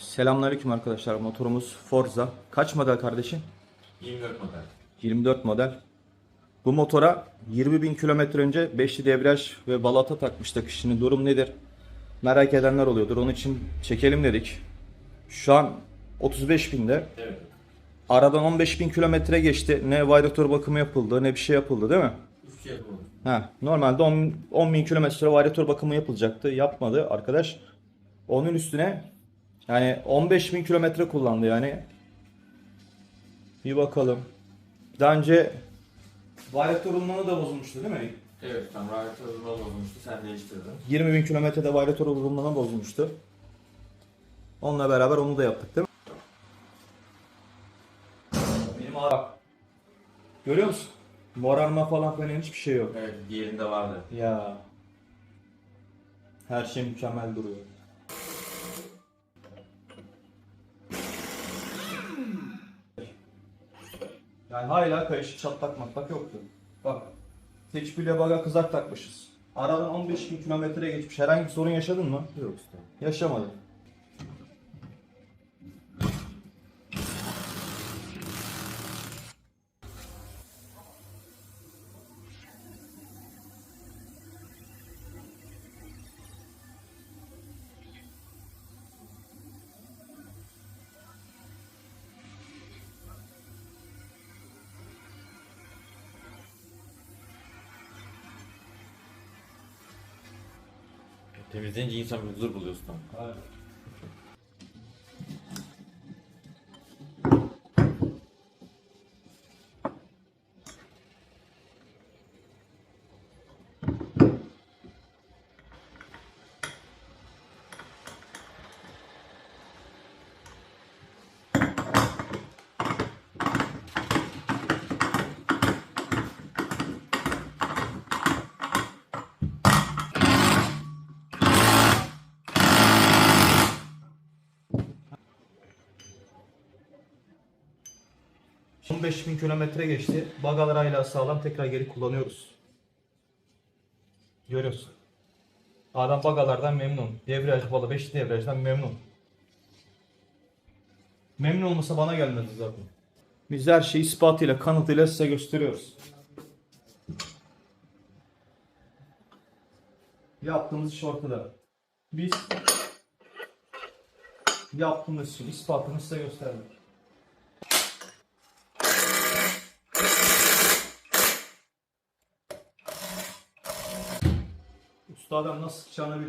Selamünaleyküm arkadaşlar. Motorumuz Forza. Kaç model kardeşim? 24 model. 24 model. Bu motora 20 bin kilometre önce beşli debriyaj ve balata takmıştık. Şimdi durum nedir? Merak edenler oluyordur. Onun için çekelim dedik. Şu an 35 binde. Evet. Aradan 15 bin kilometre geçti. Ne varyatör bakımı yapıldı ne bir şey yapıldı değil mi? Hiçbir şey. Ha, normalde 10, 10 bin kilometre varyatör bakımı yapılacaktı. Yapmadı arkadaş. Onun üstüne yani 15 bin kilometre kullandı yani. Bir bakalım. Daha önce varyatör ılmanı da bozulmuştu değil mi? Evet, tam rahat hızlı bozulmuştu. Sen değiştirdin. 20 bin kilometrede varyatör ılmanı bozulmuştu. Onunla beraber onu da yaptık değil mi? Benim abi bak. Görüyor musun? Morarma falan filan hiçbir şey yok. Evet, diğerinde vardı. Ya. Her şey mükemmel duruyor. Yani hala kayışı çatlak matlak yoktu. Bak. Tek bile baga kızak takmışız. Aradan 15 bin kilometre geçmiş. Herhangi bir sorun yaşadın mı? Yok usta. Yaşamadım. Temizleyince insan bir huzur buluyor usta. 15 bin kilometre geçti. Bagalar hala sağlam. Tekrar geri kullanıyoruz. Görüyorsun. Adam bagalardan memnun. Debriyaj balı 5 debriyajdan memnun. Memnun olmasa bana gelmedi zaten. Biz her şeyi ispatıyla, kanıtıyla size gösteriyoruz. Yaptığımız iş ortada. Biz yaptığımız işin ispatını size gösterdik. Usta adam nasıl sıkacağını bilir.